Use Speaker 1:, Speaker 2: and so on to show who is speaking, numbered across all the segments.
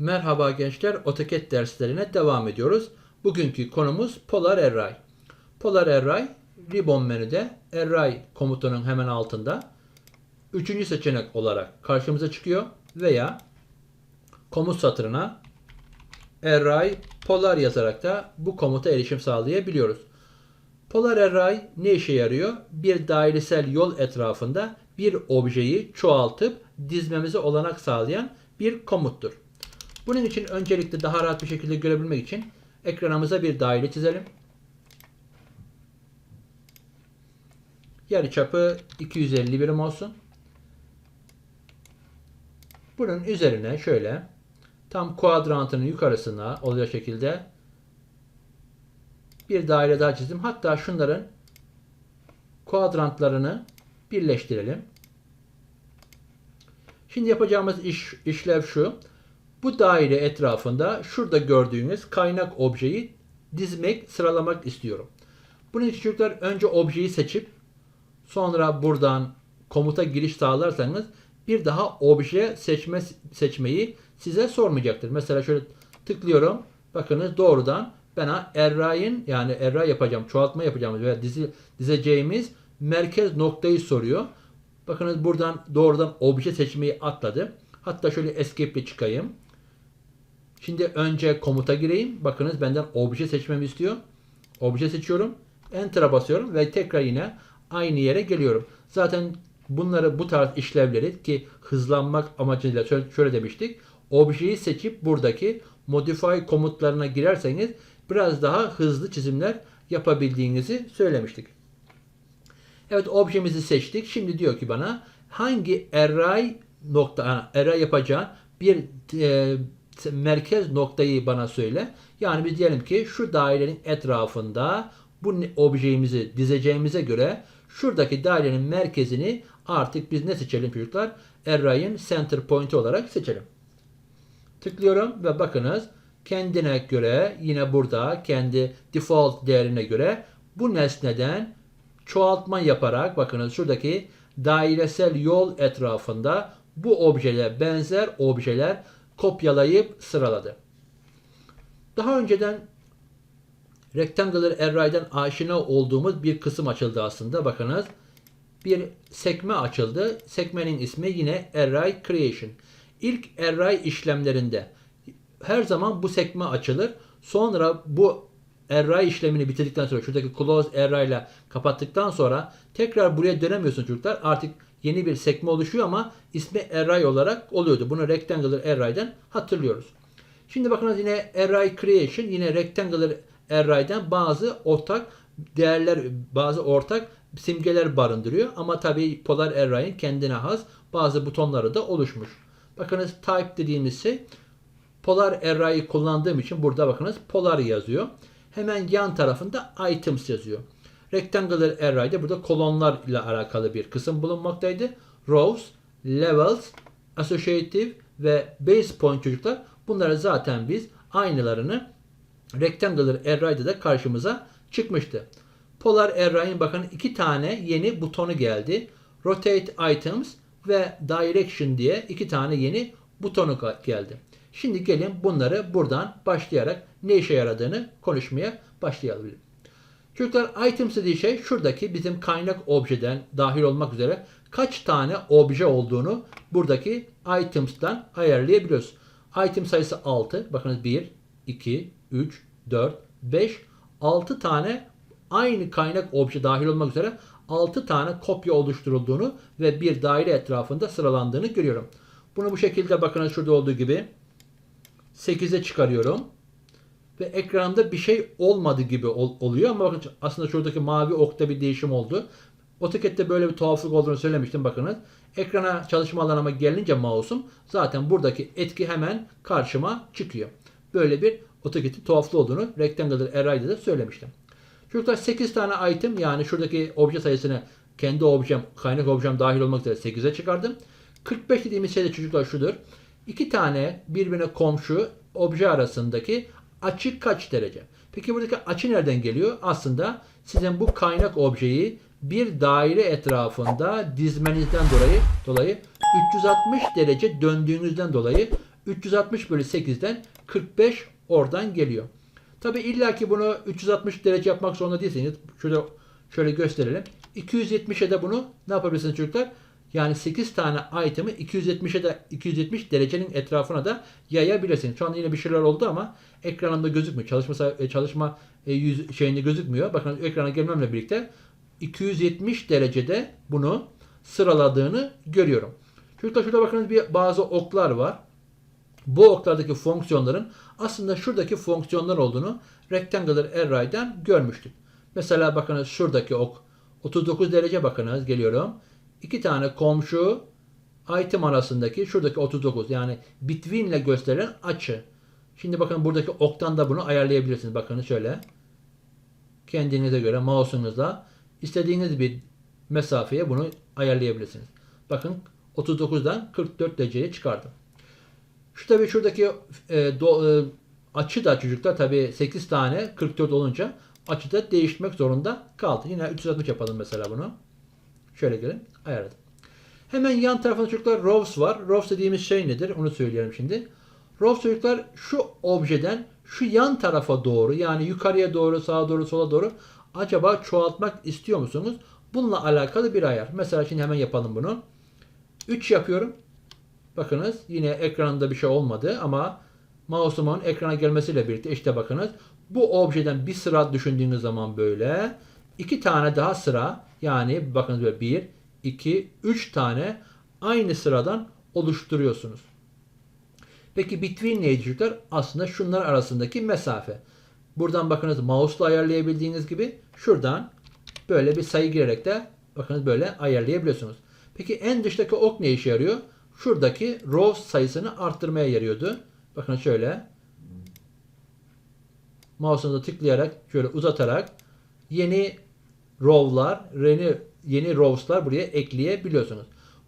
Speaker 1: Merhaba gençler, AutoCAD derslerine devam ediyoruz. Bugünkü konumuz Polar Array. Polar Array, Ribbon menüde Array komutunun hemen altında üçüncü seçenek olarak karşımıza çıkıyor veya komut satırına Array Polar yazarak da bu komuta erişim sağlayabiliyoruz. Polar Array ne işe yarıyor? Bir dairesel yol etrafında bir objeyi çoğaltıp dizmemize olanak sağlayan bir komuttur. Bunun için öncelikle daha rahat bir şekilde görebilmek için ekranımıza bir daire çizelim. Yarıçapı 250 birim olsun. Bunun üzerine şöyle tam kuadrantının yukarısına olacak şekilde bir daire daha çizdim. Hatta şunların kuadrantlarını birleştirelim. Şimdi yapacağımız iş, işlev şu. Bu daire etrafında şurada gördüğünüz kaynak objeyi dizmek, sıralamak istiyorum. Bunun için çocuklar önce objeyi seçip sonra buradan komuta giriş sağlarsanız bir daha obje seçme seçmeyi size sormayacaktır. Mesela şöyle tıklıyorum. Bakınız doğrudan bana array'in yani array yapacağım, çoğaltma yapacağımız veya dizi, dizeceğimiz merkez noktayı soruyor. Bakınız buradan doğrudan obje seçmeyi atladı. Hatta şöyle escape ile çıkayım. Şimdi önce komuta gireyim. Bakınız benden obje seçmemi istiyor. Obje seçiyorum. Enter'a basıyorum ve tekrar yine aynı yere geliyorum. Zaten bunları bu tarz işlevleri ki hızlanmak amacıyla şöyle, demiştik. Objeyi seçip buradaki modify komutlarına girerseniz biraz daha hızlı çizimler yapabildiğinizi söylemiştik. Evet objemizi seçtik. Şimdi diyor ki bana hangi array nokta array yapacağın bir e, merkez noktayı bana söyle. Yani biz diyelim ki şu dairenin etrafında bu objemizi dizeceğimize göre şuradaki dairenin merkezini artık biz ne seçelim çocuklar? Array'in center point olarak seçelim. Tıklıyorum ve bakınız kendine göre yine burada kendi default değerine göre bu nesneden çoğaltma yaparak bakınız şuradaki dairesel yol etrafında bu objeye benzer objeler kopyalayıp sıraladı. Daha önceden Rectangular Array'den aşina olduğumuz bir kısım açıldı aslında. Bakınız bir sekme açıldı. Sekmenin ismi yine Array Creation. İlk array işlemlerinde her zaman bu sekme açılır. Sonra bu array işlemini bitirdikten sonra şuradaki close array ile kapattıktan sonra tekrar buraya dönemiyorsun çocuklar. Artık yeni bir sekme oluşuyor ama ismi array olarak oluyordu. Bunu rectangular array'den hatırlıyoruz. Şimdi bakınız yine array creation yine rectangular array'den bazı ortak değerler, bazı ortak simgeler barındırıyor. Ama tabii polar array'in kendine has bazı butonları da oluşmuş. Bakınız type dediğimiz şey polar array'ı kullandığım için burada bakınız polar yazıyor. Hemen yan tarafında items yazıyor. Rectangular array'de burada kolonlar ile alakalı bir kısım bulunmaktaydı. Rows, levels, associative ve base point çocuklar bunları zaten biz aynılarını Rectangular array'da da karşımıza çıkmıştı. Polar array'in bakın iki tane yeni butonu geldi. Rotate items ve direction diye iki tane yeni butonu geldi. Şimdi gelin bunları buradan başlayarak ne işe yaradığını konuşmaya başlayalım. Çocuklar items dediği şey şuradaki bizim kaynak objeden dahil olmak üzere kaç tane obje olduğunu buradaki items'tan ayarlayabiliyoruz. Item sayısı 6. Bakınız 1, 2, 3, 4, 5, 6 tane aynı kaynak obje dahil olmak üzere 6 tane kopya oluşturulduğunu ve bir daire etrafında sıralandığını görüyorum. Bunu bu şekilde bakınız şurada olduğu gibi 8'e çıkarıyorum. Ve ekranda bir şey olmadı gibi ol, oluyor ama bakın aslında şuradaki mavi okta bir değişim oldu. AutoCAD'de böyle bir tuhaflık olduğunu söylemiştim bakınız. Ekrana çalışma alanıma gelince mouse'um zaten buradaki etki hemen karşıma çıkıyor. Böyle bir AutoCAD'in tuhaflı olduğunu Rectangular Array'da da söylemiştim. Çocuklar 8 tane item yani şuradaki obje sayısını kendi objem, kaynak objem dahil olmak üzere 8'e çıkardım. 45 dediğimiz şey de çocuklar şudur. İki tane birbirine komşu obje arasındaki açı kaç derece? Peki buradaki açı nereden geliyor? Aslında sizin bu kaynak objeyi bir daire etrafında dizmenizden dolayı dolayı 360 derece döndüğünüzden dolayı 360 bölü 8'den 45 oradan geliyor. Tabi illa ki bunu 360 derece yapmak zorunda değilsiniz. Şöyle, şöyle gösterelim. 270'e de bunu ne yapabilirsiniz çocuklar? Yani 8 tane item'ı 270'e de 270 derecenin etrafına da yayabilirsiniz. Şu anda yine bir şeyler oldu ama ekranında gözükmüyor. Çalışma e, çalışma e, yüz şeyinde gözükmüyor. Bakın ekrana gelmemle birlikte 270 derecede bunu sıraladığını görüyorum. Çocuklar şurada bakınız bir bazı oklar var. Bu oklardaki fonksiyonların aslında şuradaki fonksiyonlar olduğunu Rectangular Array'den görmüştük. Mesela bakınız şuradaki ok 39 derece bakınız geliyorum. İki tane komşu item arasındaki şuradaki 39 yani between ile gösterilen açı. Şimdi bakın buradaki oktan da bunu ayarlayabilirsiniz. Bakın şöyle. Kendinize göre mouse'unuzla istediğiniz bir mesafeye bunu ayarlayabilirsiniz. Bakın 39'dan 44 dereceye çıkardım. Şu tabii şuradaki e, do, e, açı da çocuklar tabii 8 tane 44 olunca açı da değiştirmek zorunda kaldı. Yine 360 yapalım mesela bunu. Şöyle gelin ayarladım. Hemen yan tarafında çocuklar rows var. Rows dediğimiz şey nedir? Onu söyleyelim şimdi. Rows çocuklar şu objeden şu yan tarafa doğru yani yukarıya doğru sağa doğru sola doğru acaba çoğaltmak istiyor musunuz? Bununla alakalı bir ayar. Mesela şimdi hemen yapalım bunu. 3 yapıyorum. Bakınız yine ekranda bir şey olmadı ama mouse'umun ekrana gelmesiyle birlikte işte bakınız bu objeden bir sıra düşündüğünüz zaman böyle iki tane daha sıra yani bakınız böyle 1, 2, 3 tane aynı sıradan oluşturuyorsunuz. Peki between neydi çocuklar? Aslında şunlar arasındaki mesafe. Buradan bakınız mouse'la ayarlayabildiğiniz gibi şuradan böyle bir sayı girerek de bakınız böyle ayarlayabiliyorsunuz. Peki en dıştaki ok ne işe yarıyor? Şuradaki rows sayısını arttırmaya yarıyordu. Bakın şöyle. Mouse'unuzu tıklayarak şöyle uzatarak yeni row'lar, yeni, yeni rows'lar buraya ekleyebiliyorsunuz.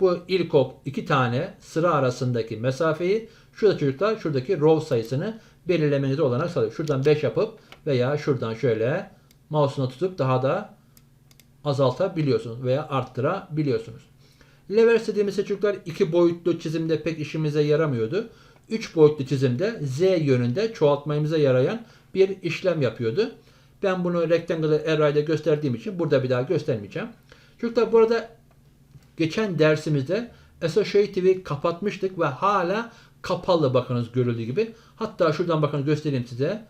Speaker 1: Bu ilk ok iki tane sıra arasındaki mesafeyi şurada çocuklar şuradaki row sayısını belirlemeniz olarak sağlıyor. Şuradan 5 yapıp veya şuradan şöyle mouse'una tutup daha da azaltabiliyorsunuz veya arttırabiliyorsunuz. Levers dediğimiz çocuklar iki boyutlu çizimde pek işimize yaramıyordu. 3 boyutlu çizimde z yönünde çoğaltmamıza yarayan bir işlem yapıyordu. Ben bunu Rectangular Array'da gösterdiğim için burada bir daha göstermeyeceğim. Çocuklar bu arada geçen dersimizde Associative'i kapatmıştık ve hala kapalı bakınız görüldüğü gibi. Hatta şuradan bakın göstereyim size.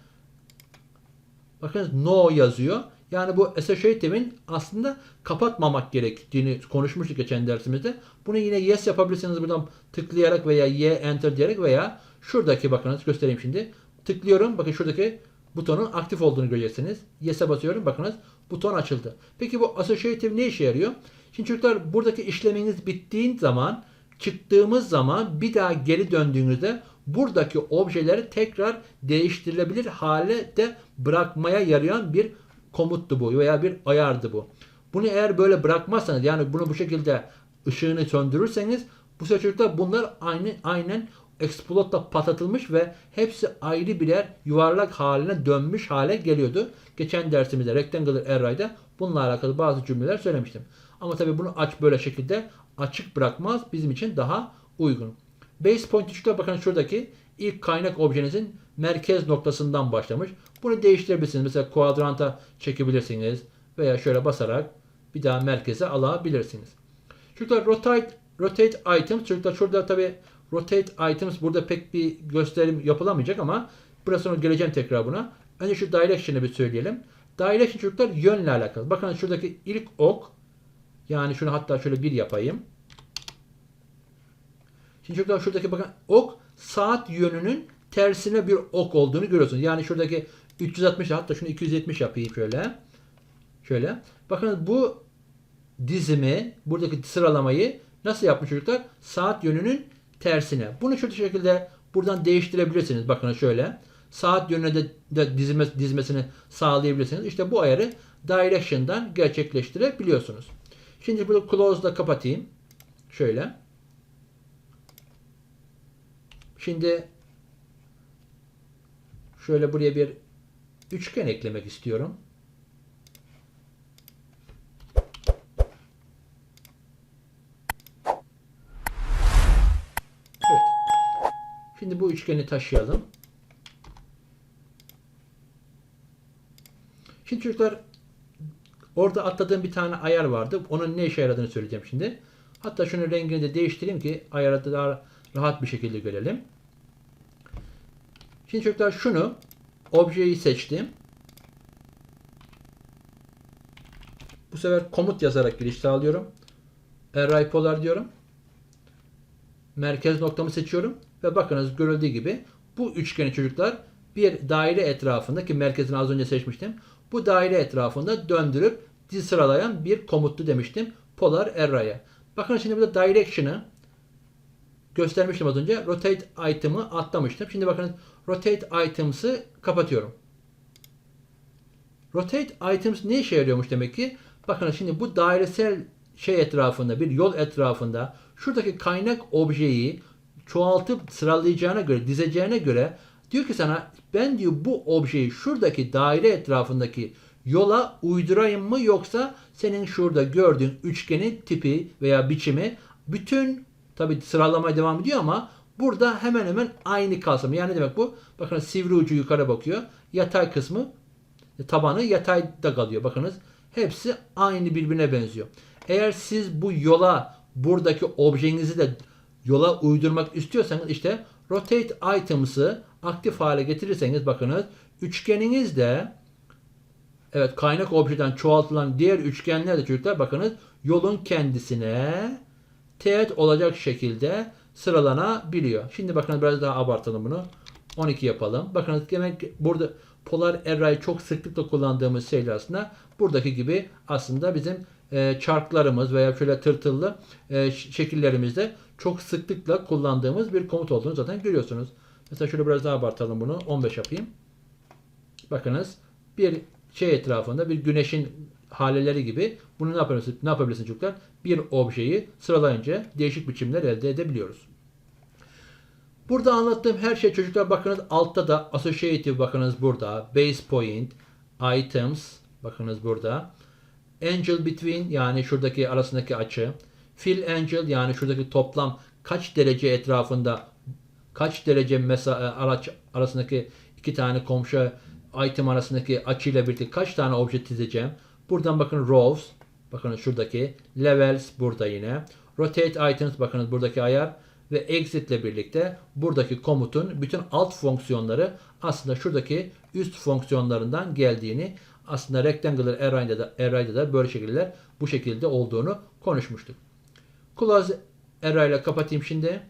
Speaker 1: Bakınız no yazıyor. Yani bu associative'in aslında kapatmamak gerektiğini konuşmuştuk geçen dersimizde. Bunu yine yes yapabilirsiniz buradan tıklayarak veya y enter diyerek veya şuradaki bakınız göstereyim şimdi. Tıklıyorum. Bakın şuradaki butonun aktif olduğunu göreceksiniz. Yes'e basıyorum. Bakınız buton açıldı. Peki bu associative ne işe yarıyor? Şimdi çocuklar buradaki işleminiz bittiği zaman çıktığımız zaman bir daha geri döndüğünüzde buradaki objeleri tekrar değiştirilebilir hale de bırakmaya yarayan bir komuttu bu veya bir ayardı bu. Bunu eğer böyle bırakmazsanız yani bunu bu şekilde ışığını söndürürseniz bu sefer çocuklar bunlar aynı aynen exploit'la patlatılmış ve hepsi ayrı birer yuvarlak haline dönmüş hale geliyordu. Geçen dersimizde Rectangular Array'da bununla alakalı bazı cümleler söylemiştim. Ama tabii bunu aç böyle şekilde açık bırakmaz bizim için daha uygun. Base point çocuklar bakın şuradaki ilk kaynak objenizin merkez noktasından başlamış. Bunu değiştirebilirsiniz. Mesela kuadranta çekebilirsiniz veya şöyle basarak bir daha merkeze alabilirsiniz. Çocuklar rotate rotate items çocuklar şurada tabi rotate items burada pek bir gösterim yapılamayacak ama biraz sonra geleceğim tekrar buna. Önce şu direction'ı bir söyleyelim. Direction çocuklar yönle alakalı. Bakın şuradaki ilk ok yani şunu hatta şöyle bir yapayım. Şimdi çocuklar şuradaki bakın ok saat yönünün tersine bir ok olduğunu görüyorsunuz. Yani şuradaki 360 hatta şunu 270 yapayım şöyle. Şöyle. Bakın bu dizimi, buradaki sıralamayı nasıl yapmış çocuklar? Saat yönünün tersine. Bunu şu şekilde buradan değiştirebilirsiniz. Bakın şöyle. Saat yönüne de, de dizme, dizmesini sağlayabilirsiniz. İşte bu ayarı direction'dan gerçekleştirebiliyorsunuz. Şimdi bunu close'da kapatayım. Şöyle. Şimdi şöyle buraya bir üçgen eklemek istiyorum. Evet. Şimdi bu üçgeni taşıyalım. Şimdi çocuklar orada atladığım bir tane ayar vardı. Onun ne işe yaradığını söyleyeceğim şimdi. Hatta şunu rengini de değiştireyim ki ayarı daha rahat bir şekilde görelim. Şimdi çocuklar şunu objeyi seçtim. Bu sefer komut yazarak giriş sağlıyorum. Array polar diyorum. Merkez noktamı seçiyorum ve bakınız görüldüğü gibi bu üçgeni çocuklar bir daire etrafında ki merkezini az önce seçmiştim. Bu daire etrafında döndürüp dizi sıralayan bir komuttu demiştim. Polar array'a. Bakın şimdi burada direction'ı göstermiştim az önce. Rotate item'ı atlamıştım. Şimdi bakın rotate items'ı kapatıyorum. Rotate items ne işe yarıyormuş demek ki? Bakın şimdi bu dairesel şey etrafında bir yol etrafında şuradaki kaynak objeyi çoğaltıp sıralayacağına göre, dizeceğine göre diyor ki sana ben diyor bu objeyi şuradaki daire etrafındaki yola uydurayım mı yoksa senin şurada gördüğün üçgenin tipi veya biçimi bütün tabi sıralamaya devam ediyor ama burada hemen hemen aynı kalsın. Yani ne demek bu? Bakın sivri ucu yukarı bakıyor. Yatay kısmı tabanı yatayda kalıyor. Bakınız hepsi aynı birbirine benziyor. Eğer siz bu yola buradaki objenizi de yola uydurmak istiyorsanız işte rotate items'ı aktif hale getirirseniz bakınız üçgeniniz de evet kaynak objeden çoğaltılan diğer üçgenler de çocuklar bakınız yolun kendisine teğet olacak şekilde sıralanabiliyor. Şimdi bakın biraz daha abartalım bunu. 12 yapalım. Bakın demek burada polar array çok sıklıkla kullandığımız şeyler aslında buradaki gibi aslında bizim e, çarklarımız veya şöyle tırtıllı e, şekillerimizde çok sıklıkla kullandığımız bir komut olduğunu zaten görüyorsunuz. Mesela şöyle biraz daha abartalım bunu. 15 yapayım. Bakınız bir şey etrafında bir güneşin haleleri gibi bunu ne yapabilirsiniz, ne yapabilirsiniz çocuklar? Bir objeyi sıralayınca değişik biçimler elde edebiliyoruz. Burada anlattığım her şey çocuklar bakınız altta da associative bakınız burada. Base point, items bakınız burada. Angel between yani şuradaki arasındaki açı. Fill angel yani şuradaki toplam kaç derece etrafında kaç derece mesela araç arasındaki iki tane komşu item arasındaki açıyla birlikte kaç tane obje çizeceğim. Buradan bakın rows. Bakın şuradaki levels burada yine. Rotate items bakınız buradaki ayar ve exit ile birlikte buradaki komutun bütün alt fonksiyonları aslında şuradaki üst fonksiyonlarından geldiğini aslında rectangular array'da da, array'da da böyle şekiller bu şekilde olduğunu konuşmuştuk. Close array ile kapatayım şimdi.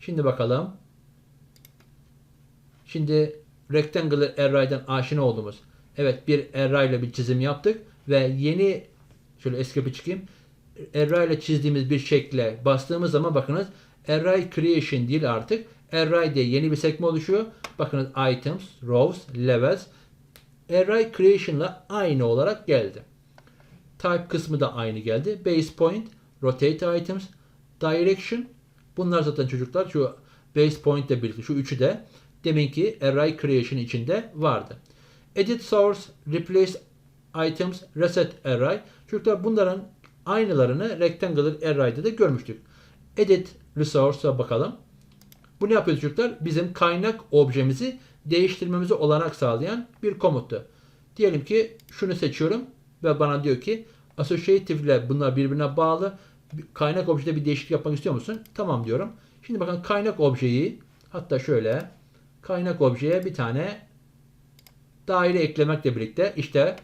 Speaker 1: Şimdi bakalım. Şimdi rectangular array'dan aşina olduğumuz evet bir array ile bir çizim yaptık ve yeni şöyle escape'e çıkayım. Array ile çizdiğimiz bir şekle bastığımız zaman bakınız array creation değil artık array diye yeni bir sekme oluşuyor. Bakınız items, rows, levels array creation ile aynı olarak geldi. Type kısmı da aynı geldi. Base point, rotate items, direction. Bunlar zaten çocuklar şu base point ile birlikte şu üçü de deminki array creation içinde vardı. Edit source, replace items, reset array. Çocuklar bunların aynılarını rectangular array'da da görmüştük. Edit resource'a bakalım. Bu ne yapıyor çocuklar? Bizim kaynak objemizi değiştirmemize olanak sağlayan bir komuttu. Diyelim ki şunu seçiyorum ve bana diyor ki associative ile bunlar birbirine bağlı kaynak objede bir değişiklik yapmak istiyor musun? Tamam diyorum. Şimdi bakın kaynak objeyi hatta şöyle kaynak objeye bir tane daire eklemekle birlikte işte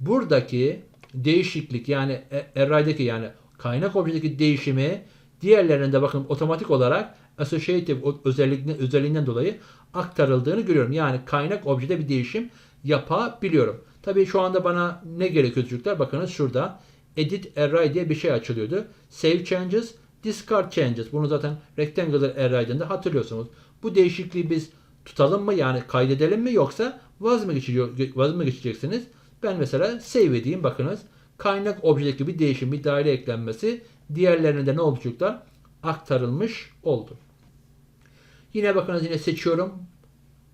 Speaker 1: buradaki değişiklik yani array'daki yani kaynak objedeki değişimi diğerlerinde bakın otomatik olarak associative özelliğinden, özelliğinden dolayı aktarıldığını görüyorum. Yani kaynak objede bir değişim yapabiliyorum. Tabii şu anda bana ne gerekiyor çocuklar? Bakınız şurada edit array diye bir şey açılıyordu. Save changes, discard changes. Bunu zaten rectangular array'den de hatırlıyorsunuz. Bu değişikliği biz tutalım mı yani kaydedelim mi yoksa vaz mı, geçiyor, vaz mı geçeceksiniz? Ben mesela save edeyim bakınız. Kaynak objedeki bir değişim, bir daire eklenmesi diğerlerinde ne oldu çocuklar? Aktarılmış oldu. Yine bakınız yine seçiyorum.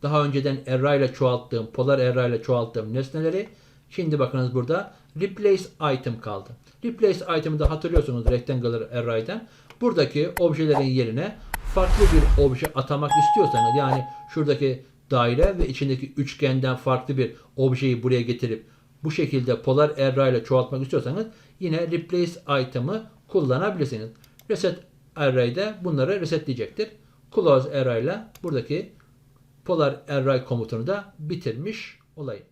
Speaker 1: Daha önceden array ile çoğalttığım, polar array ile çoğalttığım nesneleri. Şimdi bakınız burada replace item kaldı. Replace item'ı da hatırlıyorsunuz rectangular array'den. Buradaki objelerin yerine farklı bir obje atamak istiyorsanız yani şuradaki daire ve içindeki üçgenden farklı bir objeyi buraya getirip bu şekilde polar array ile çoğaltmak istiyorsanız yine replace item'ı kullanabilirsiniz. Reset array'de bunları resetleyecektir. Close array ile buradaki polar array komutunu da bitirmiş olayım.